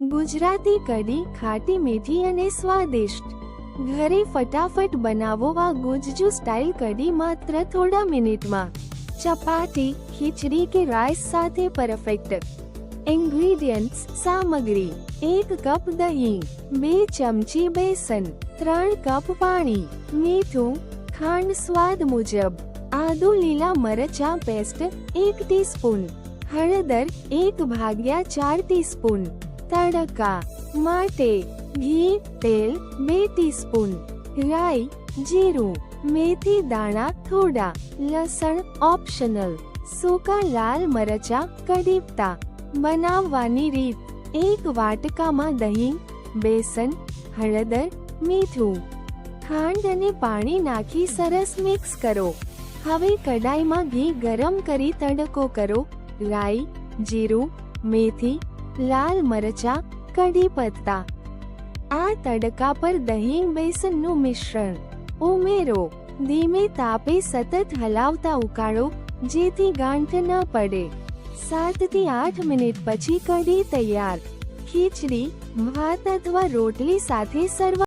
ગુજરાતી કઢી ખાટી મીઠી અને સ્વાદિષ્ટ. ઘરે ફટાફટ બનાવો આ ગુજજુ સ્ટાઇલ કઢી માત્ર થોડા મિનિટમાં. ચપાટી, ખીચડી કે રાઈસ સાથે પરફેક્ટ ઇન્ગ્રેડિયન્ટ્સ સામગ્રી, એક કપ દહીં, બે ચમચી બેસન, ત્રણ કપ પાણી, મીઠું, ખાંડ સ્વાદ મુજબ. આદુ લીલા મરચા પેસ્ટ એક ટીસ્પૂન હળદર, એક ભાગ્યા ચાર ટીસ્પૂન તડકા માટે ઘી તેલ બે ટીસ્પૂન રાઈ જીરું મેથી દાણા થોડા લસણ ઓપ્શનલ સૂકા લાલ મરચા કડીપતા બનાવવાની રીત એક વાટકામાં દહીં બેસન હળદર મીઠું ખાંડ અને પાણી નાખી સરસ મિક્સ કરો હવે કડાઈમાં ઘી ગરમ કરી તડકો કરો રાઈ જીરું મેથી લાલ મરચા, કઢી પત્તા. આ તડકા પર દહીં બેસનનું મિશ્રણ. ઉમેરો. ધીમે તાપે સતત હલાવતા ઉકાળો, જેથી ગાંઠ ન પડે. સાતથી આઠ મિનિટ પછી કઢી તૈયાર. ખીચડી, ભાત અથવા રોટલી સાથે સર્વ